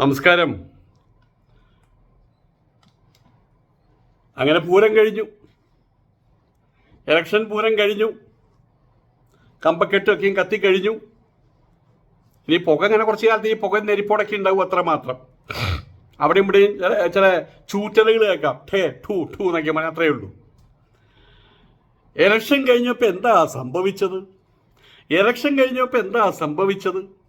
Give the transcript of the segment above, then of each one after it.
നമസ്കാരം. അങ്ങനെ പൂരം കഴിഞ്ഞു. ഇലക്ഷൻ പൂരം കഴിഞ്ഞു. കമ്പക്കെട്ടൊക്കെയും കത്തിക്കഴിഞ്ഞു ഇനി പുക അങ്ങനെ കുറച്ച് കാലത്ത് ഈ പുക നെരിപ്പോടൊക്കെ ഉണ്ടാവും അത്ര മാത്രം. അവിടെ ഇവിടെയും ചില ചൂറ്റലുകൾ കേൾക്കാം. ടേ ടു ടു എന്നൊക്കെ പറഞ്ഞാൽ അത്രയേ ഉള്ളൂ. ഇലക്ഷൻ കഴിഞ്ഞപ്പോൾ എന്താ സംഭവിച്ചത്? ഇലക്ഷൻ കഴിഞ്ഞപ്പോൾ എന്താ സംഭവിച്ചത്?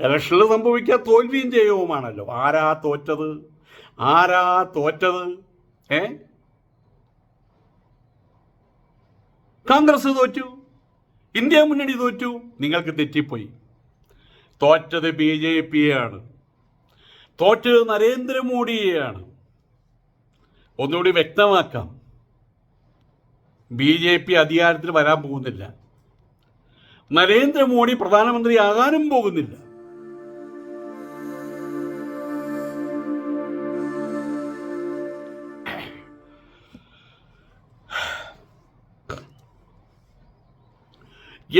ഇലക്ഷനിൽ സംഭവിക്കുക തോൽവിയും ജയവുമാണല്ലോ. ആരാ തോറ്റത്? ആരാ തോറ്റത്? ഏ? കോൺഗ്രസ് തോറ്റു. ഇന്ത്യ മുന്നണി തോറ്റു. നിങ്ങൾക്ക് തെറ്റിപ്പോയി. തോറ്റത് ബി ജെ പിയാണ്. തോറ്റത് നരേന്ദ്രമോദിയെയാണ് ഒന്നുകൂടി വ്യക്തമാക്കാം. ബി ജെ പി അധികാരത്തിൽ വരാൻ പോകുന്നില്ല. നരേന്ദ്രമോദി പ്രധാനമന്ത്രിയാകാനും പോകുന്നില്ല.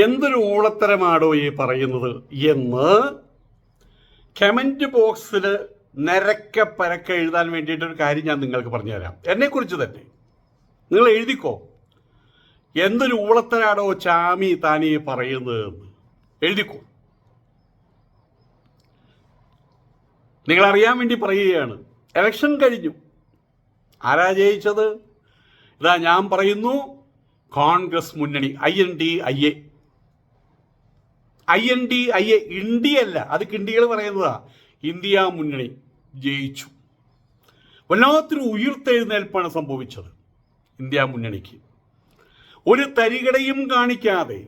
എന്തൊരു ഊളത്തരമാണോ ഈ പറയുന്നത് എന്ന് കമന്റ് ബോക്സിൽ നിരക്ക പരക്ക എഴുതാൻ വേണ്ടിയിട്ടൊരു കാര്യം ഞാൻ നിങ്ങൾക്ക് പറഞ്ഞുതരാം. എന്നെക്കുറിച്ച് തന്നെ. നിങ്ങൾ എഴുതിക്കോ. എന്തൊരു ഊളത്തരാടോ ചാമി താനീ പറയുന്നത് എന്ന്. എഴുതിക്കോ. നിങ്ങൾ അറിയാൻ വേണ്ടി പറയുകയാണ്. എലക്ഷൻ കഴിഞ്ഞു. ആരാ ജയിച്ചത്? ഇതാ ഞാൻ പറയുന്നു. കോൺഗ്രസ് മുന്നണി I N D I A I N D I A ഇന്ത്യയല്ല. അത് കിണ്ടികൾ പറയുന്നതാ. ഇന്ത്യ മുന്നണി ജയിച്ചു. വല്ലാത്തൊരു ഉയർത്തെഴുന്നേൽപ്പാണ് സംഭവിച്ചത് ഇന്ത്യ മുന്നണിക്ക്. ഒരു തരികടയും കാണിക്കാതെ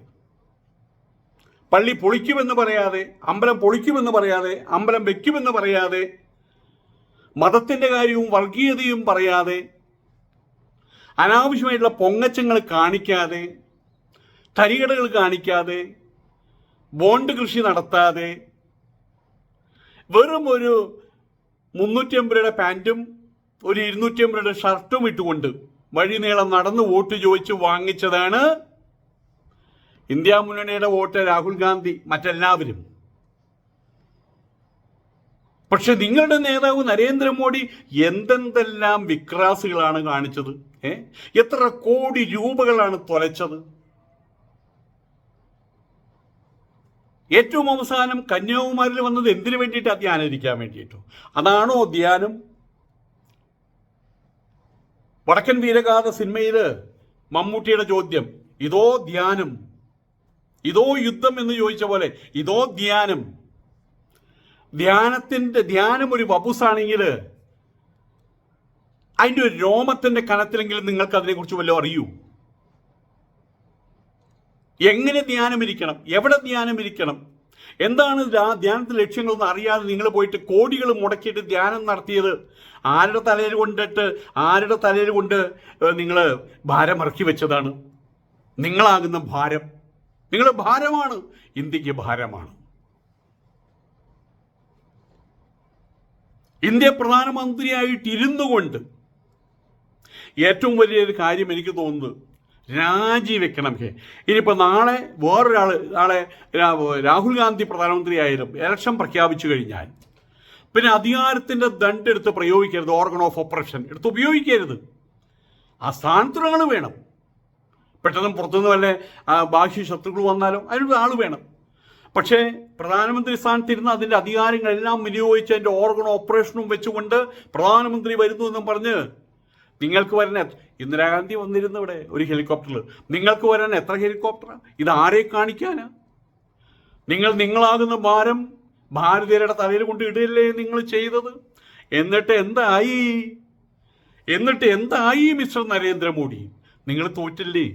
പള്ളി പൊളിക്കുമെന്ന് പറയാതെ അമ്പലം പൊളിക്കുമെന്ന് പറയാതെ അമ്പലം വെക്കുമെന്ന് പറയാതെ മതത്തിന്റെ കാര്യവും വർഗീയതയും പറയാതെ അനാവശ്യമായിട്ടുള്ള പൊങ്ങച്ചങ്ങൾ കാണിക്കാതെ തരികടകൾ കാണിക്കാതെ ബോണ്ട് കൃഷി നടത്താതെ വെറും ഒരു മുന്നൂറ്റി അമ്പത് രൂപയുടെ പാന്റും ഒരു ഇരുന്നൂറ്റി അമ്പത് രൂപയുടെ ഷർട്ടും ഇട്ടുകൊണ്ട് വഴി നീളം നടന്ന് വോട്ട് ചോദിച്ച് വാങ്ങിച്ചതാണ് ഇന്ത്യ മുന്നണിയുടെ വോട്ട് രാഹുൽ ഗാന്ധി മറ്റെല്ലാവരും. പക്ഷെ നിങ്ങളുടെ നേതാവ് നരേന്ദ്രമോദി എന്തെന്തെല്ലാം വിക്രാസുകളാണ് കാണിച്ചത് എത്ര കോടി രൂപകളാണ് തൊലച്ചത്? ഏറ്റവും അവസാനം കന്യാകുമാരിൽ വന്നത് എന്തിനു വേണ്ടിയിട്ടാണ് ധ്യാനം ഇരിക്കാൻ വേണ്ടിയിട്ടോ? അതാണോ ധ്യാനം? വടക്കൻ വീരഗാഥ സിനിമയിൽ മമ്മൂട്ടിയുടെ ചോദ്യം ഇതോ ധ്യാനം? ഇതോ യുദ്ധം എന്ന് ചോദിച്ച പോലെ ഇതോ ധ്യാനം? ധ്യാനത്തിന്റെ ധ്യാനം ഒരു വപുസാണെങ്കിൽ അതിന്റെ ഒരു രോമത്തിന്റെ കനത്തിലെങ്കിലും നിങ്ങൾക്ക് അതിനെക്കുറിച്ച് വല്ലതും അറിയൂ. എങ്ങനെ ധ്യാനം ഇരിക്കണം എവിടെ ധ്യാനം ഇരിക്കണം എന്താണ് ധ്യാനത്തിന്റെ ലക്ഷ്യങ്ങളൊന്നും അറിയാതെ നിങ്ങൾ പോയിട്ട് കോടികൾ മുടക്കിയിട്ട് ധ്യാനം നടത്തിയത്? ആരുടെ തലയിൽ കൊണ്ടിട്ട് ആരുടെ തലയിൽ കൊണ്ട് നിങ്ങൾ ഭാരം ഇറക്കി വെച്ചതാണ്? നിങ്ങളാകുന്ന ഭാരം. നിങ്ങൾ ഭാരമാണ്. ഇന്ത്യയ്ക്ക് ഭാരമാണ്. ഇന്ത്യ പ്രധാനമന്ത്രിയായിട്ട് ഇരുന്നു കൊണ്ട് ഏറ്റവും വലിയൊരു കാര്യം എനിക്ക് തോന്നുന്നത് രാജിവെക്കണം. ഹേ. ഇനിയിപ്പോൾ നാളെ വേറൊരാൾ നാളെ രാഹുൽ ഗാന്ധി പ്രധാനമന്ത്രിയായാലും ഇലക്ഷൻ പ്രഖ്യാപിച്ചു കഴിഞ്ഞാൽ പിന്നെ അധികാരത്തിന്റെ ദണ്ട് എടുത്ത് പ്രയോഗിക്കരുത് ഓർഗൺ ഓഫ് ഓപ്പറേഷൻ. എടുത്ത് ഉപയോഗിക്കരുത്. ആ സ്ഥാനത്തുള്ള വേണം. പെട്ടെന്ന് പുറത്തുനിന്ന് വല്ല ബാഹ്യ ശത്രുക്കൾ വന്നാലോ അതിനൊരു ആൾ വേണം. പക്ഷേ പ്രധാനമന്ത്രി സ്ഥാനത്തിരുന്ന് അതിന്റെ അധികാരങ്ങളെല്ലാം വിനിയോഗിച്ച് അതിന്റെ ഓർഗൺ ഓപ്പറേഷനും വെച്ചുകൊണ്ട് പ്രധാനമന്ത്രി വരുന്നു എന്നും പറഞ്ഞ് നിങ്ങൾക്ക് വരാൻ ഇന്ദിരാഗാന്ധി വന്നിരുന്നു ഇവിടെ ഒരു ഹെലികോപ്റ്ററിൽ. നിങ്ങൾക്ക് വരാൻ എത്ര ഹെലികോപ്റ്ററാണ് ഇത് ആരെ കാണിക്കാനാ? നിങ്ങൾ നിങ്ങളാകുന്ന ഭാരം ഭാരതീയരുടെ തലയിൽ കൊണ്ട് ഇടില്ലേ നിങ്ങൾ ചെയ്തത്? എന്നിട്ട് എന്തായി? എന്നിട്ട് എന്തായി മിസ്റ്റർ നരേന്ദ്രമോദി? നിങ്ങൾ തോറ്റില്ലേ?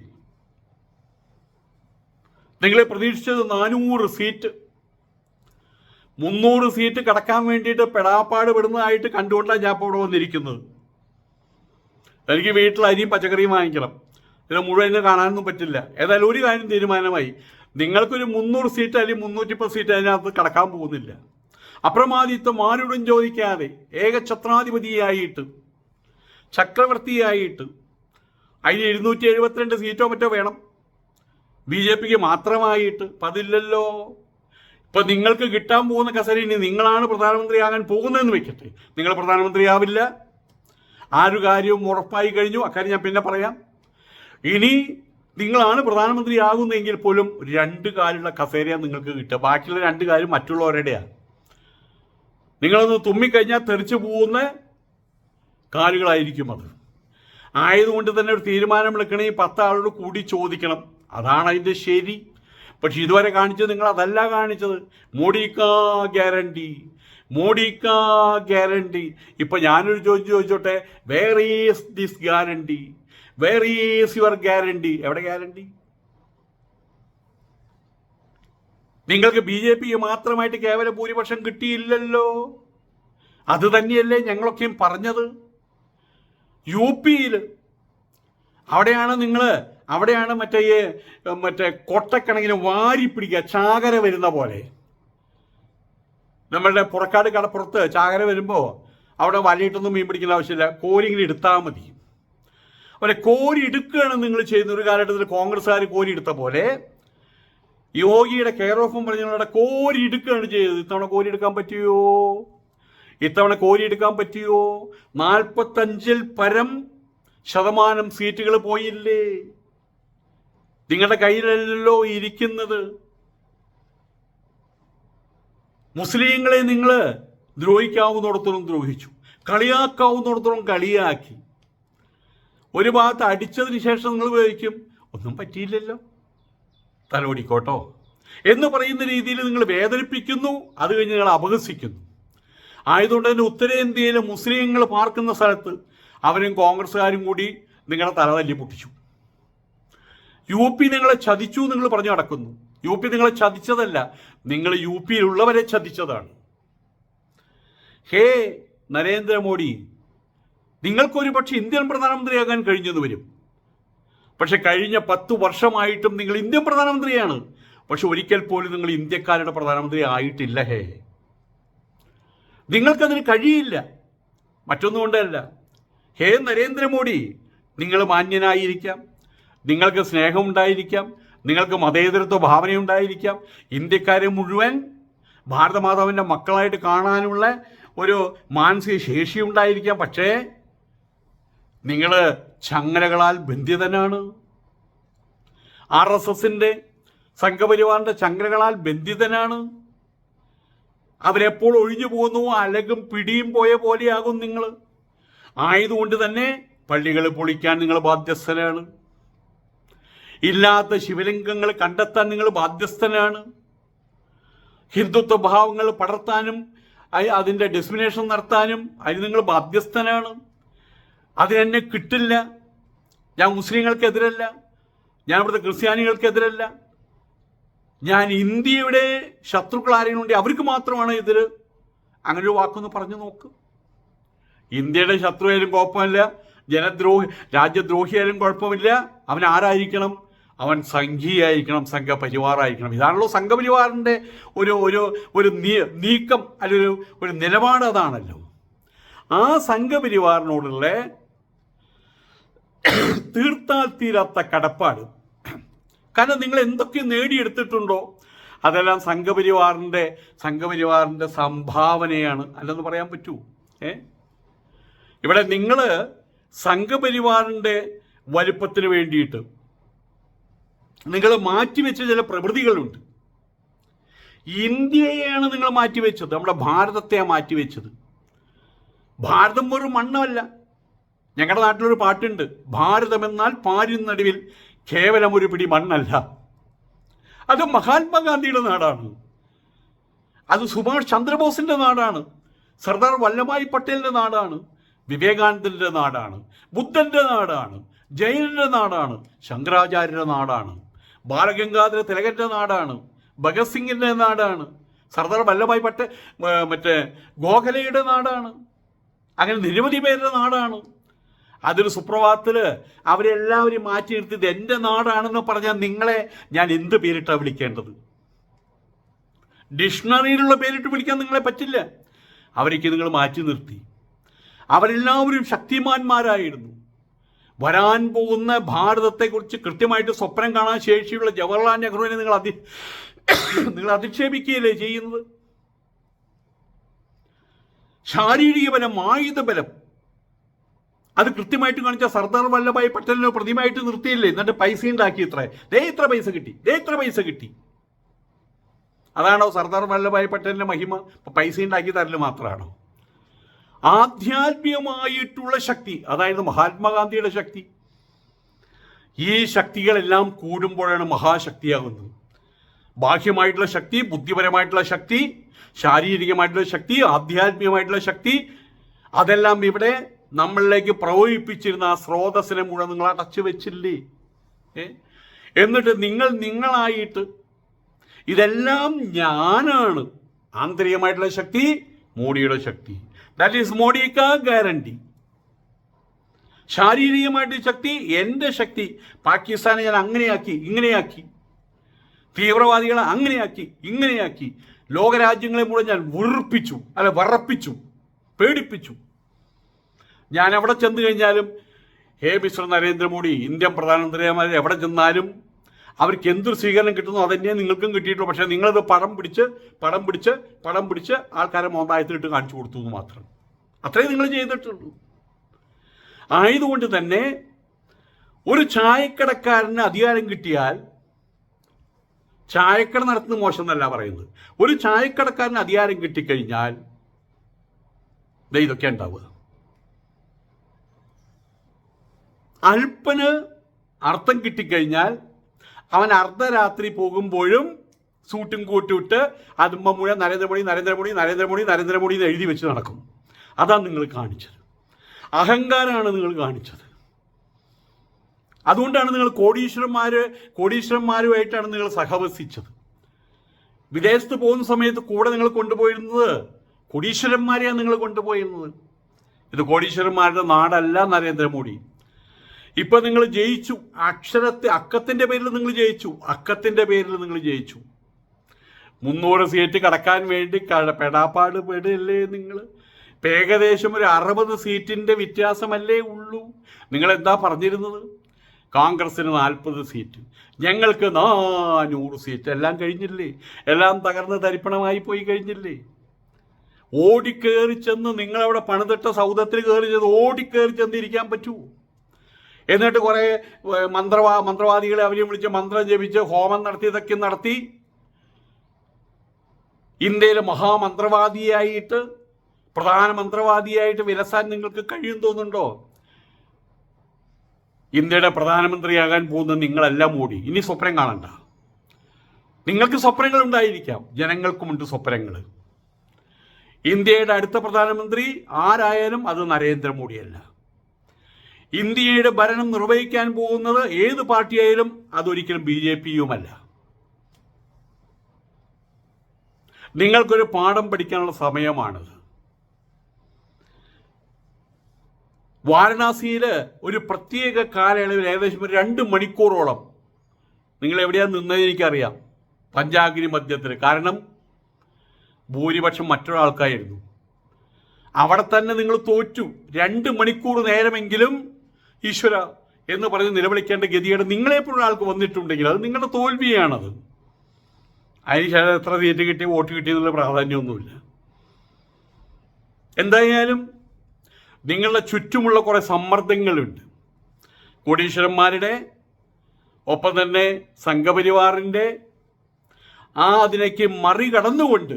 നിങ്ങളെ പ്രതീക്ഷിച്ചത് നാനൂറ് സീറ്റ്. മുന്നൂറ് സീറ്റ് കടക്കാൻ വേണ്ടിയിട്ട് പെടാപ്പാട് പെടുന്നതായിട്ട് കണ്ടുകൊണ്ടാണ് ഞാൻ ഇപ്പോൾ ഇവിടെ വന്നിരിക്കുന്നത്. എനിക്ക് വീട്ടിൽ അരിയും പച്ചക്കറിയും വാങ്ങിക്കണം. ഇതിനെ മുഴുവൻ കാണാനൊന്നും പറ്റില്ല. ഏതായാലും ഒരു കാര്യം തീരുമാനമായി. നിങ്ങൾക്കൊരു മുന്നൂറ് സീറ്റ് അല്ലെങ്കിൽ മുന്നൂറ്റിപ്പത് സീറ്റ് അതിനകത്ത് കടക്കാൻ പോകുന്നില്ല. അപ്രമാദിത്വം ആരോടും ചോദിക്കാതെ ഏകഛത്രാധിപതിയായിട്ട് ചക്രവർത്തിയായിട്ട് അതിന് എഴുന്നൂറ്റി എഴുപത്തിരണ്ട് സീറ്റോ മറ്റോ വേണം. ബി ജെ പിക്ക് മാത്രമായിട്ട്. പതില്ലല്ലോ ഇപ്പൊ നിങ്ങൾക്ക് കിട്ടാൻ പോകുന്ന കസേര ഇനി നിങ്ങളാണ് പ്രധാനമന്ത്രിയാകാൻ പോകുന്നതെന്ന് വെക്കട്ടെ. നിങ്ങൾ പ്രധാനമന്ത്രിയാവില്ല. ആ ഒരു കാര്യവും ഉറപ്പായി കഴിഞ്ഞു. അക്കാര്യം ഞാൻ പിന്നെ പറയാം. ഇനി നിങ്ങളാണ് പ്രധാനമന്ത്രിയാകുന്നതെങ്കിൽ പോലും രണ്ട് കാലുള്ള കസേരയാണ് നിങ്ങൾക്ക് കിട്ടുക. ബാക്കിയുള്ള രണ്ട് കാര്യം മറ്റുള്ളവരുടെയാണ് നിങ്ങളൊന്ന് തുമ്മിക്കഴിഞ്ഞാൽ തെറിച്ചു പോകുന്ന കാലുകളായിരിക്കും അത്. ആയതുകൊണ്ട് തന്നെ ഒരു തീരുമാനമെടുക്കണമെങ്കിൽ പത്താളോട് കൂടി ചോദിക്കണം. അതാണ് അതിന്റെ ശരി. പക്ഷെ ഇതുവരെ കാണിച്ചത് നിങ്ങൾ അതല്ല കാണിച്ചത്. മോഡിക്കാ ഗ്യാരണ്ടി. മോഡിക്കാ ഗ്യാരണ്ടി. ഇപ്പൊ ഞാനൊരു ചോദിച്ചു ചോദിച്ചോട്ടെ? Where is this guarantee where is your guarantee എവിടെ ഗ്യാരണ്ടി നിങ്ങൾക്ക് ബി ജെ പി മാത്രമായിട്ട് കേവല ഭൂരിപക്ഷം കിട്ടിയില്ലല്ലോ. അത് തന്നെയല്ലേ ഞങ്ങളൊക്കെയും പറഞ്ഞത്. യു പിയിൽ അവിടെയാണ് നിങ്ങൾ അവിടെയാണ് മറ്റേ മറ്റേ കൊട്ടക്കണക്കിന് വാരി പിടിക്കുക ചാകര വരുന്ന പോലെ. നമ്മളുടെ പുറക്കാട് കടപ്പുറത്ത് ചാകര വരുമ്പോൾ അവിടെ വലയിട്ടൊന്നും മീൻ പിടിക്കേണ്ട ആവശ്യമില്ല. കോരിങ്ങനെ എടുത്താൽ മതി. അവരെ കോരി എടുക്കുകയാണ് നിങ്ങൾ ചെയ്യുന്ന ഒരു കാലഘട്ടത്തിൽ കോൺഗ്രസ്സുകാർ കോരി എടുത്ത പോലെ യോഗിയുടെ കെയർ ഓഫും പറഞ്ഞ കോരി എടുക്കുകയാണ് ചെയ്തത്. ഇത്തവണ കോരി എടുക്കാൻ പറ്റിയോ? ഇത്തവണ കോരി എടുക്കാൻ പറ്റിയോ? നാൽപ്പത്തഞ്ചിൽ പരം ശതമാനം സീറ്റുകൾ പോയില്ലേ? നിങ്ങളുടെ കയ്യിലല്ലല്ലോ ഇരിക്കുന്നത്. മുസ്ലിങ്ങളെ നിങ്ങൾ ദ്രോഹിക്കാവുന്നിടത്തോളം ദ്രോഹിച്ചു. കളിയാക്കാവുന്നിടത്തോളം കളിയാക്കി. ഒരു ഭാഗത്ത് അടിച്ചതിന് ശേഷം നിങ്ങൾ ഉപയോഗിക്കും. ഒന്നും പറ്റിയില്ലല്ലോ. തലോടിക്കോട്ടോ. എന്ന് പറയുന്ന രീതിയിൽ നിങ്ങൾ വേദനിപ്പിക്കുന്നു. അത് കഴിഞ്ഞ് നിങ്ങൾ അപഹസിക്കുന്നു. ആയതുകൊണ്ട് തന്നെ ഉത്തരേന്ത്യയിലെ മുസ്ലിങ്ങൾ പാർക്കുന്ന സ്ഥലത്ത് അവരും കോൺഗ്രസ്സുകാരും കൂടി നിങ്ങളെ തല തല്ലി പൊട്ടിച്ചു. യു പി നിങ്ങളെ ചതിച്ചു നിങ്ങൾ പറഞ്ഞു നടക്കുന്നു. യു പി നിങ്ങളെ ചതിച്ചതല്ല. നിങ്ങൾ യു പിയിലുള്ളവരെ ചതിച്ചതാണ്. ഹേ നരേന്ദ്രമോദി നിങ്ങൾക്കൊരു പക്ഷെ ഇന്ത്യൻ പ്രധാനമന്ത്രിയാകാൻ കഴിഞ്ഞെന്ന് വരും. പക്ഷെ കഴിഞ്ഞ പത്ത് വർഷമായിട്ടും നിങ്ങൾ ഇന്ത്യൻ പ്രധാനമന്ത്രിയാണ്. പക്ഷെ ഒരിക്കൽ പോലും നിങ്ങൾ ഇന്ത്യക്കാരുടെ പ്രധാനമന്ത്രി ആയിട്ടില്ല ഹേ. നിങ്ങൾക്കതിന് കഴിയില്ല. മറ്റൊന്നും കൊണ്ടല്ല. ഹേ നരേന്ദ്രമോദി നിങ്ങൾ മാന്യനായിരിക്കാം. നിങ്ങൾക്ക് സ്നേഹമുണ്ടായിരിക്കാം. നിങ്ങൾക്ക് മതേതരത്വ ഭാവനയുണ്ടായിരിക്കാം ഇന്ത്യക്കാരെ മുഴുവൻ ഭാരതമാതാവിന്റെ മക്കളായിട്ട് കാണാനുള്ള ഒരു മാനസിക ശേഷി ഉണ്ടായിരിക്കാം. പക്ഷേ നിങ്ങൾ ചങ്ങലകളാൽ ബന്ധിതനാണ്. ആർ എസ് എസിന്റെ സംഘപരിവാറിന്റെ ചങ്ങലകളാൽ ബന്ധിതനാണ്. അവരെപ്പോൾ ഒഴിഞ്ഞു പോകുന്നു? അലകും പിടിയും പോയ പോലെയാകും നിങ്ങൾ ആയതുകൊണ്ട് തന്നെ പള്ളികൾ പൊളിക്കാൻ നിങ്ങൾ ബാധ്യസ്ഥനാണ് ഇല്ലാത്ത ശിവലിംഗങ്ങൾ കണ്ടെത്താൻ നിങ്ങൾ ബാധ്യസ്ഥനാണ്. ഹിന്ദുത്വ ഭാവങ്ങൾ പടർത്താനും അതിന്റെ ഡെസ്റ്റിനേഷൻ നടത്താനും അതിന് നിങ്ങൾ ബാധ്യസ്ഥനാണ്. അതിനെന്നെ കിട്ടില്ല. ഞാൻ മുസ്ലിങ്ങൾക്കെതിരല്ല. ഞാൻ ഇവിടുത്തെ ക്രിസ്ത്യാനികൾക്കെതിരല്ല. ഞാൻ ഇന്ത്യയുടെ ശത്രുക്കൾ ആരെങ്കിലും ഉണ്ടെങ്കിൽ അവർക്ക് മാത്രമാണ് ഇതിൽ അങ്ങനെ ഒരു വാക്കൊന്ന് പറഞ്ഞു നോക്ക്. ഇന്ത്യയുടെ ശത്രു ശത്രുവായാലും കുഴപ്പമില്ല. ജനദ്രോഹി രാജ്യദ്രോഹിയായാലും കുഴപ്പമില്ല. അവൻ ആരായിരിക്കണം? അവൻ സംഘീയായിരിക്കണം സംഘപരിവാറായിരിക്കണം. ഇതാണല്ലോ സംഘപരിവാറിന്റെ ഒരു ഒരു ഒരു നീക്കം അല്ലെങ്കിൽ ഒരു നിലപാട് അതാണല്ലോ. ആ സംഘപരിവാറിനോടുള്ള തീർത്താൽ തീരാത്ത കടപ്പാട്. കാരണം നിങ്ങൾ എന്തൊക്കെ നേടിയെടുത്തിട്ടുണ്ടോ അതെല്ലാം സംഘപരിവാറിന്റെ സംഘപരിവാറിന്റെ സംഭാവനയാണ്. അല്ലെന്ന് പറയാൻ പറ്റൂ. ഏ? ഇവിടെ നിങ്ങൾ സംഘപരിവാറിന്റെ വലുപ്പത്തിന് വേണ്ടിയിട്ട് നിങ്ങൾ മാറ്റിവെച്ച ചില പ്രവൃത്തികളുണ്ട്. ഇന്ത്യയെയാണ് നിങ്ങൾ മാറ്റിവെച്ചത്. നമ്മുടെ ഭാരതത്തെയാണ് മാറ്റിവെച്ചത്. ഭാരതം ഒരു മണ്ണമല്ല ഞങ്ങളുടെ നാട്ടിലൊരു പാട്ടുണ്ട്. ഭാരതമെന്നാൽ പാരിൻ നടുവിൽ കേവലം ഒരു പിടി മണ്ണല്ല. അത് മഹാത്മാഗാന്ധിയുടെ നാടാണ്. അത് സുഭാഷ് ചന്ദ്രബോസിന്റെ നാടാണ്. സർദാർ വല്ലഭായ് പട്ടേലിന്റെ നാടാണ്. വിവേകാനന്ദന്റെ നാടാണ്. ബുദ്ധന്റെ നാടാണ്. ജൈനന്റെ നാടാണ്. ശങ്കരാചാര്യരുടെ നാടാണ്. ബാലഗംഗാധര തിലകന്റെ നാടാണ് ഭഗത് സിംഗിന്റെ നാടാണ് സർദാർ വല്ലഭായ് പട്ടേ മറ്റേ ഗോഖലയുടെ നാടാണ് അങ്ങനെ നിരവധി പേരുടെ നാടാണ്. അതൊരു സുപ്രഭാതത്തിൽ അവരെല്ലാവരും മാറ്റി നിർത്തി ഇത് എന്റെ നാടാണെന്ന് പറഞ്ഞാൽ നിങ്ങളെ ഞാൻ എന്ത് പേരിട്ടാണ് വിളിക്കേണ്ടത്? ഡിക്ഷണറിയിലുള്ള പേരിട്ട് വിളിക്കാൻ നിങ്ങളെ പറ്റില്ല. അവരേക്ക് നിങ്ങൾ മാറ്റി നിർത്തി. അവരെല്ലാവരും ശക്തിമാന്മാരായിരുന്നു. വരാൻ പോകുന്ന ഭാരതത്തെക്കുറിച്ച് കൃത്യമായിട്ട് സ്വപ്നം കാണാൻ ശേഷിയുള്ള ജവഹർലാൽ നെഹ്റുവിനെ നിങ്ങൾ അതി നിങ്ങൾ അധിക്ഷേപിക്കുകയല്ലേ ചെയ്യുന്നത്? ശാരീരിക ബലം ആയുധ ബലം അത് കൃത്യമായിട്ട് കാണിച്ച സർദാർ വല്ലഭായ് പട്ടേലിനെ പ്രതിമയായിട്ട് നിർത്തിയില്ലേ? എന്നിട്ട് പൈസ ഉണ്ടാക്കി ഇത്ര. ദേ ഇത്ര പൈസ കിട്ടി. ദേ ഇത്ര പൈസ കിട്ടി. അതാണോ സർദാർ വല്ലഭായ് പട്ടേലിന്റെ മഹിമ? പൈസ ഉണ്ടാക്കി തരൽ മാത്രമാണോ ആധ്യാത്മികമായിട്ടുള്ള ശക്തി അതായത് മഹാത്മാഗാന്ധിയുടെ ശക്തി. ഈ ശക്തികളെല്ലാം കൂടുമ്പോഴാണ് മഹാശക്തിയാകുന്നത്. ബാഹ്യമായിട്ടുള്ള ശക്തി ബുദ്ധിപരമായിട്ടുള്ള ശക്തി ശാരീരികമായിട്ടുള്ള ശക്തി ആധ്യാത്മികമായിട്ടുള്ള ശക്തി അതെല്ലാം ഇവിടെ നമ്മളിലേക്ക് പ്രവഹിപ്പിച്ചിരുന്ന ആ സ്രോതസ്സിനെ മുഴുവൻ നിങ്ങൾ അടച്ചു വെച്ചില്ലേ? എന്നിട്ട് നിങ്ങൾ നിങ്ങളായിട്ട് ഇതെല്ലാം ഞാനാണ്. ആന്തരികമായിട്ടുള്ള ശക്തി മോഡിയുടെ ശക്തി. ദാറ്റ് ഈസ് മോഡിക്ക ഗ്യാരണ്ടി ശാരീരികമായിട്ട് ശക്തി എന്റെ ശക്തി പാകിസ്ഥാനെ ഞാൻ അങ്ങനെയാക്കി ഇങ്ങനെയാക്കി. തീവ്രവാദികളെ അങ്ങനെയാക്കി ഇങ്ങനെയാക്കി. ലോകരാജ്യങ്ങളെ മുഴുവൻ ഞാൻ വെറുപ്പിച്ചു അല്ല വറപ്പിച്ചു പേടിപ്പിച്ചു. ഞാൻ എവിടെ ചെന്ന് കഴിഞ്ഞാലും ഹേ മിസ്റ്റർ നരേന്ദ്രമോദി ഇന്ത്യൻ പ്രധാനമന്ത്രിമാർ എവിടെ ചെന്നാലും അവർക്ക് എന്തൊരു സ്വീകരണം കിട്ടുന്നു അതന്നെ നിങ്ങൾക്കും കിട്ടിയിട്ടുള്ളൂ. പക്ഷേ നിങ്ങളത് പടം പിടിച്ച് പടം പിടിച്ച് പടം പിടിച്ച് ആൾക്കാരെ മോന്തായത്തിലിട്ട് കാണിച്ചു കൊടുത്തു എന്ന് മാത്രം. അത്രേ നിങ്ങൾ ചെയ്തിട്ടുള്ളൂ. ആയതുകൊണ്ട് തന്നെ ഒരു ചായക്കടക്കാരന് അധികാരം കിട്ടിയാൽ ചായക്കട നടത്തുന്ന മോശം എന്നല്ല പറയുന്നത്. ഒരു ചായക്കടക്കാരന് അധികാരം കിട്ടിക്കഴിഞ്ഞാൽ ഇതൊക്കെ ഉണ്ടാവുക. അല്പന് അർത്ഥം കിട്ടിക്കഴിഞ്ഞാൽ അവൻ അർദ്ധരാത്രി പോകുമ്പോഴും സൂട്ടും കൂട്ടും ഇട്ട് അതുമ്പ മുഴുവൻ നരേന്ദ്രമോദി നരേന്ദ്രമോദി നരേന്ദ്രമോദി നരേന്ദ്രമോദി എന്ന് എഴുതി വെച്ച് നടക്കും. അതാണ് നിങ്ങൾ കാണിച്ചത്. അഹങ്കാരമാണ് നിങ്ങൾ കാണിച്ചത്. അതുകൊണ്ടാണ് നിങ്ങൾ കോടീശ്വരന്മാർ കോടീശ്വരന്മാരുമായിട്ടാണ് നിങ്ങൾ സഹവസിച്ചത്. വിദേശത്ത് പോകുന്ന സമയത്ത് കൂടെ നിങ്ങൾ കൊണ്ടുപോയിരുന്നത് കോടീശ്വരന്മാരെയാണ് നിങ്ങൾ കൊണ്ടുപോയിരുന്നത്. ഇത് കോടീശ്വരന്മാരുടെ നാടല്ല നരേന്ദ്രമോദി ഇപ്പൊ നിങ്ങൾ ജയിച്ചു. അക്ഷരത്തെ അക്കത്തിന്റെ പേരിൽ നിങ്ങൾ ജയിച്ചു. അക്കത്തിന്റെ പേരിൽ നിങ്ങൾ ജയിച്ചു. മുന്നൂറ് സീറ്റ് കടക്കാൻ വേണ്ടി പെടാപ്പാട് പെടല്ലേ നിങ്ങൾ? ഏകദേശം ഒരു അറുപത് സീറ്റിന്റെ വ്യത്യാസമല്ലേ ഉള്ളൂ. നിങ്ങൾ എന്താ പറഞ്ഞിരുന്നത്? കോൺഗ്രസിന് നാൽപ്പത് സീറ്റ്. ഞങ്ങൾക്ക് നാനൂറ് സീറ്റ്. എല്ലാം കഴിഞ്ഞില്ലേ? എല്ലാം തകർന്ന് തരിപ്പണമായി പോയി കഴിഞ്ഞില്ലേ? ഓടിക്കേറി ചെന്ന് നിങ്ങളവിടെ പണിതിട്ട സൗദത്തിൽ കയറി ചെന്ന് ഓടിക്കേറി ചെന്നിരിക്കാൻ പറ്റുമോ എന്നിട്ട് കുറേ മന്ത്രവാ മന്ത്രവാദികളെ അവരെയും വിളിച്ച് മന്ത്രം ജപിച്ച് ഹോമം നടത്തി ഇതൊക്കെ നടത്തി. ഇന്ത്യയിൽ മഹാമന്ത്രവാദിയായിട്ട് പ്രധാന മന്ത്രവാദിയായിട്ട് വിലസാൻ നിങ്ങൾക്ക് കഴിയും തോന്നുന്നുണ്ടോ? ഇന്ത്യയുടെ പ്രധാനമന്ത്രിയാകാൻ പോകുന്ന നിങ്ങളെല്ലാം മൂടി ഇനി സ്വപ്നം കാണണ്ട. നിങ്ങൾക്ക് സ്വപ്നങ്ങൾ ഉണ്ടായിരിക്കാം. ജനങ്ങൾക്കുമുണ്ട് സ്വപ്നങ്ങൾ ഇന്ത്യയുടെ അടുത്ത പ്രധാനമന്ത്രി ആരായാലും അത് നരേന്ദ്രമോദിയല്ല. ഇന്ത്യയുടെ ഭരണം നിർവഹിക്കാൻ പോകുന്നത് ഏത് പാർട്ടിയായാലും അതൊരിക്കലും ബി ജെ പിയുമല്ല. നിങ്ങൾക്കൊരു പാഠം പഠിക്കാനുള്ള സമയമാണിത്. വാരണാസിയിൽ ഒരു പ്രത്യേക കാലയളവിൽ ഏകദേശം ഒരു രണ്ട് മണിക്കൂറോളം നിങ്ങൾ എവിടെയാണ് നിന്നതെന്ന് എനിക്കറിയാം. പഞ്ചാഗ്നി മധ്യത്തിൽ. കാരണം ഭൂരിപക്ഷം മറ്റൊരാൾക്കായിരുന്നു. അവിടെ തന്നെ നിങ്ങൾ തോറ്റു. രണ്ട് മണിക്കൂർ നേരമെങ്കിലും ഈശ്വര എന്ന് പറഞ്ഞ് നിലവിളിക്കേണ്ട ഗതിയുടെ നിങ്ങളെപ്പോഴും ആൾക്ക് വന്നിട്ടുണ്ടെങ്കിൽ അത് നിങ്ങളുടെ തോൽവിയാണത്. അതിനുശേഷം എത്ര സീറ്റ് കിട്ടി വോട്ട് കിട്ടി എന്നുള്ള പ്രാധാന്യമൊന്നുമില്ല. എന്തായാലും നിങ്ങളുടെ ചുറ്റുമുള്ള കുറേ സമ്മർദ്ദങ്ങളുണ്ട്. കോടീശ്വരന്മാരുടെ ഒപ്പം തന്നെ സംഘപരിവാറിന്റെ ആ അതിനേക്ക് മറികടന്നുകൊണ്ട്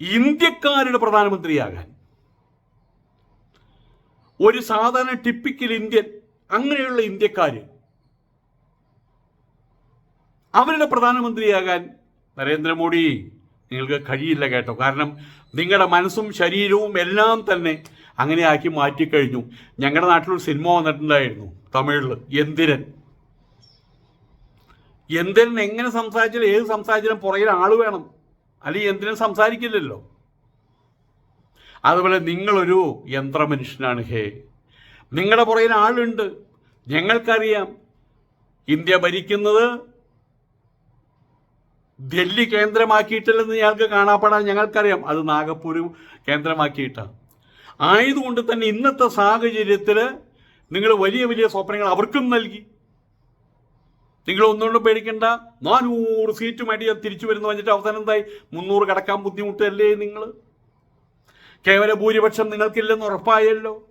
ഇന്ത്യക്കാരുടെ പ്രധാനമന്ത്രിയാകാൻ ഒരു സാധാരണ ടിപ്പിക്കൽ ഇന്ത്യൻ അങ്ങനെയുള്ള ഇന്ത്യക്കാർ അവരുടെ പ്രധാനമന്ത്രിയാകാൻ നരേന്ദ്രമോദി നിങ്ങൾക്ക് കഴിയില്ല കേട്ടോ. കാരണം നിങ്ങളുടെ മനസ്സും ശരീരവും എല്ലാം തന്നെ അങ്ങനെ ആക്കി മാറ്റിക്കഴിഞ്ഞു. ഞങ്ങളുടെ നാട്ടിലൊരു സിനിമ വന്നിട്ടുണ്ടായിരുന്നു തമിഴിൽ എന്തിരൻ. എന്തിരൻ എങ്ങനെ സംസാരിച്ചാലും ഏത് സംസാരിച്ചാലും പുറകിൽ ആൾ വേണം. അല്ലെങ്കിൽ എന്തിനും സംസാരിക്കില്ലല്ലോ. അതുപോലെ നിങ്ങളൊരു യന്ത്രമനുഷ്യനാണ് ഹേ. നിങ്ങളുടെ പുറകിൽ ആളുണ്ട്. ഞങ്ങൾക്കറിയാം. ഇന്ത്യ ഭരിക്കുന്നത് ഡൽഹി കേന്ദ്രമാക്കിയിട്ടില്ലെന്ന് ഞങ്ങൾക്ക് കാണാപ്പെടാൻ ഞങ്ങൾക്കറിയാം. അത് നാഗപ്പൂർ കേന്ദ്രമാക്കിയിട്ടാണ് ആയതുകൊണ്ട് തന്നെ ഇന്നത്തെ സാഹചര്യത്തിൽ നിങ്ങൾ വലിയ വലിയ സ്വപ്നങ്ങൾ അവർക്കും നൽകി. നിങ്ങൾ ഒന്നുകൊണ്ടും പേടിക്കേണ്ട. നാനൂറ് സീറ്റുമായിട്ട് ഞാൻ തിരിച്ചു വരുന്നു പറഞ്ഞിട്ട് അവസാനം എന്തായി? മുന്നൂറ് കടക്കാൻ ബുദ്ധിമുട്ടല്ലേ നിങ്ങൾ? കേവല ഭൂരിപക്ഷം നിങ്ങൾക്കില്ലെന്ന് ഉറപ്പായല്ലോ.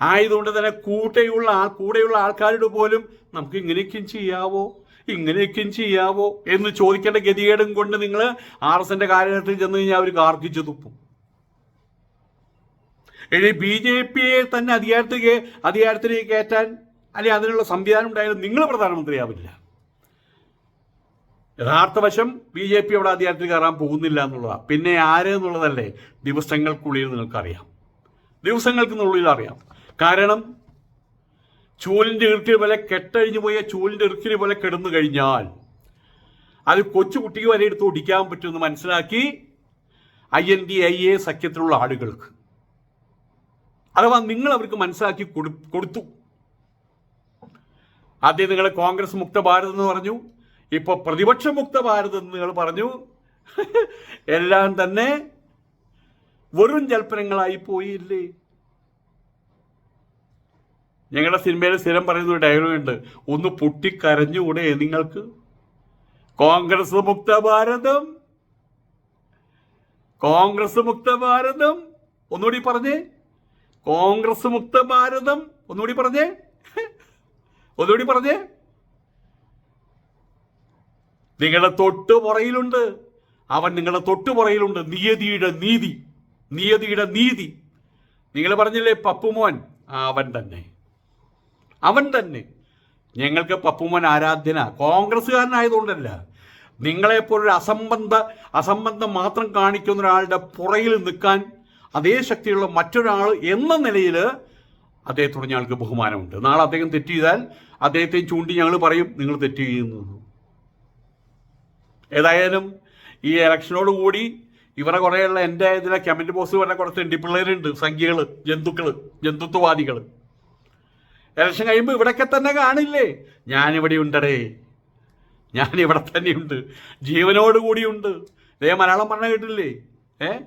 ആയതുകൊണ്ട് തന്നെ കൂടെയുള്ള ആ കൂടെയുള്ള ആൾക്കാരോട് പോലും നമുക്ക് ഇങ്ങനെയൊക്കെയും ചെയ്യാവോ? ഇങ്ങനെയൊക്കെയും ചെയ്യാവോ? എന്ന് ചോദിക്കേണ്ട ഗതികേടും കൊണ്ട് നിങ്ങൾ ആർ എസ് എന്റെ കാര്യത്തിൽ ചെന്ന് കഴിഞ്ഞാൽ അവർ കാർക്കിച്ചു തുപ്പും. ഇനി ബി ജെ പിയെ തന്നെ അധികാരത്തിൽ അധികാരത്തിലേക്ക് കയറ്റാൻ അല്ലെങ്കിൽ അതിനുള്ള സംവിധാനം ഉണ്ടായാലും നിങ്ങൾ പ്രധാനമന്ത്രിയാവില്ല. യഥാർത്ഥ വശം ബി ജെ പി അവിടെ അധികാരത്തിൽ കയറാൻ പോകുന്നില്ല എന്നുള്ളതാണ് പിന്നെ ആര് എന്നുള്ളതല്ലേ ദിവസങ്ങൾക്കുള്ളിൽ നിങ്ങൾക്കറിയാം. ദിവസങ്ങൾക്കുള്ളിൽ അറിയാം. കാരണം ചൂലിന്റെ ഇറുക്കിൽ പോലെ കെട്ടഴിഞ്ഞു പോയ ചൂലിന്റെ ഇറുക്കിൽ പോലെ കിടന്നു കഴിഞ്ഞാൽ അത് കൊച്ചു കുട്ടിക്ക് വരെ എടുത്ത് ഒടിക്കാൻ പറ്റുമെന്ന് മനസ്സിലാക്കി I N D I A സഖ്യത്തിലുള്ള ആളുകൾക്ക്. അഥവാ നിങ്ങൾ അവർക്ക് മനസ്സിലാക്കി കൊടു- കൊടുത്തു. ആദ്യം നിങ്ങൾ കോൺഗ്രസ് മുക്ത ഭാരത് എന്ന് പറഞ്ഞു. ഇപ്പൊ പ്രതിപക്ഷ മുക്ത ഭാരത് എന്ന് നിങ്ങൾ പറഞ്ഞു. എല്ലാം തന്നെ വെറും ജൽപ്പനങ്ങളായി പോയില്ലേ? ഞങ്ങളുടെ സിനിമയിൽ സ്ഥിരം പറയുന്ന ഒരു ഡയലോഗ് ഉണ്ട്. ഒന്ന് പൊട്ടിക്കരഞ്ഞുകൂടെ നിങ്ങൾക്ക്? കോൺഗ്രസ് മുക്ത ഭാരതം കോൺഗ്രസ് മുക്ത ഭാരതം ഒന്നുകൂടി പറഞ്ഞേ. കോൺഗ്രസ് മുക്ത ഭാരതം ഒന്നുകൂടി പറഞ്ഞേ. ഒന്നുകൂടി പറഞ്ഞേ. നിങ്ങളുടെ തൊട്ടുപുറയിലുണ്ട്. അവൻ നിങ്ങളുടെ തൊട്ടുപുറയിലുണ്ട്. നിയതിയുടെ നീതി. നിയതിയുടെ നീതി. നിങ്ങൾ പറഞ്ഞില്ലേ പപ്പുമോൻ അവൻ തന്നെ. അവൻ തന്നെ. ഞങ്ങൾക്ക് പപ്പുമോൻ ആരാധ്യന? കോൺഗ്രസ്സുകാരനായതുകൊണ്ടല്ല. നിങ്ങളെപ്പോലൊരു അസംബന്ധ അസംബന്ധം മാത്രം കാണിക്കുന്ന ഒരാളുടെ പുറയിൽ നിൽക്കാൻ അതേ ശക്തിയുള്ള മറ്റൊരാൾ എന്ന നിലയിൽ അദ്ദേഹത്തോട് ഞങ്ങൾക്ക് ബഹുമാനമുണ്ട്. നാളെ അദ്ദേഹം തെറ്റ് ചെയ്താൽ അദ്ദേഹത്തെ ചൂണ്ടി ഞങ്ങൾ പറയും നിങ്ങൾ തെറ്റ് ചെയ്യുന്നു. ഏതായാലും ഈ ഇലക്ഷനോട് കൂടി ഇവരെ കുറേയുള്ള എന്റെ ഇതിലെ കമന്റ് ബോക്സ് പറഞ്ഞ കുറച്ച് തെണ്ടിപ്പിള്ളേരുണ്ട് സംഖ്യകൾ ജന്തുക്കൾ ജന്തുത്വവാദികൾ ഇലക്ഷൻ കഴിയുമ്പോൾ ഇവിടെയൊക്കെ തന്നെ കാണില്ലേ? ഞാനിവിടെ ഉണ്ടടേ. ഞാനിവിടെ തന്നെയുണ്ട്. ജീവനോട് കൂടിയുണ്ട്. ഇതേ മലയാളം പറഞ്ഞ കേട്ടില്ലേ? ഏ?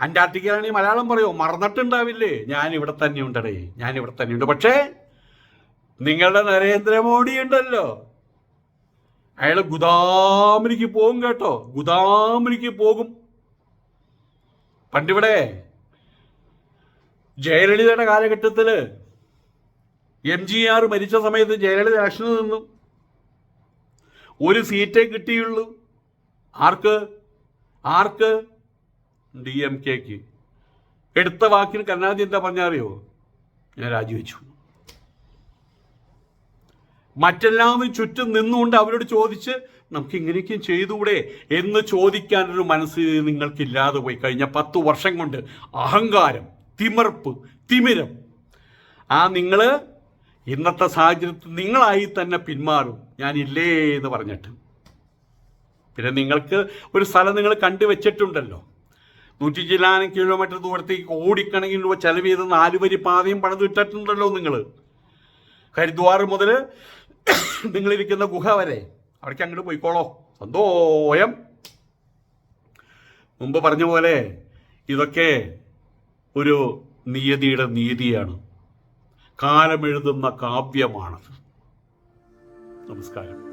അന്റാർട്ടിക്കയിലാണെങ്കിൽ മലയാളം പറയുമോ മറന്നിട്ടുണ്ടാവില്ലേ? ഞാൻ ഇവിടെ തന്നെ ഉണ്ടടേ ഞാൻ ഇവിടെ തന്നെയുണ്ട്. പക്ഷേ നിങ്ങളുടെ നരേന്ദ്രമോദി ഉണ്ടല്ലോ അയാൾ ഗുദാമിനിക്ക് പോകും കേട്ടോ. ഗുദാമിനിക്ക് പോകും. പണ്ടിവിടെ ജയലളിതയുടെ കാലഘട്ടത്തിൽ എം ജി ആർ മരിച്ച സമയത്ത് ജയലളിത ഇലക്ഷന് നിന്നു. ഒരു സീറ്റേ കിട്ടിയുള്ളൂ. ആർക്ക്? ആർക്ക്? ഡി എം കെക്ക് എടുത്ത വാക്കിന് കരുണാനിധി എന്താ പറഞ്ഞറിയോ ഞാൻ രാജിവെച്ചു. മറ്റെല്ലാവരും ചുറ്റും നിന്നുകൊണ്ട് അവരോട് ചോദിച്ച് നമുക്ക് ഇങ്ങനെയൊക്കെ ചെയ്തുകൂടെ? എന്ന് ചോദിക്കാനൊരു മനസ്സ് നിങ്ങൾക്കില്ലാതെ പോയി. കഴിഞ്ഞ പത്ത് വർഷം കൊണ്ട് അഹങ്കാരം തിമർപ്പ് തിമിരം. ആ നിങ്ങൾ ഇന്നത്തെ സാഹചര്യത്തിൽ നിങ്ങളായി തന്നെ പിന്മാറും. ഞാനില്ലേ എന്ന് പറഞ്ഞിട്ട്. പിന്നെ നിങ്ങൾക്ക് ഒരു സ്ഥലം നിങ്ങൾ കണ്ടുവച്ചിട്ടുണ്ടല്ലോ. നൂറ്റി ചില്ലാനം കിലോമീറ്റർ ദൂരത്തേക്ക് ഓടിക്കണക്കിന് രൂപ ചെലവ് ചെയ്ത് നാലുവരി പാതയും പണിതിട്ടിട്ടുണ്ടല്ലോ നിങ്ങൾ ഹരിദ്വാർ മുതൽ നിങ്ങളിരിക്കുന്ന ഗുഹ വരെ അവിടേക്ക് അങ്ങോട്ട് പോയിക്കോളോ. സന്തോഷം. മുമ്പ് പറഞ്ഞ പോലെ ഇതൊക്കെ ഒരു നിയതിയുടെ നീതിയാണ്. കാലമെഴുതുന്ന കാവ്യമാണ് നമസ്കാരം.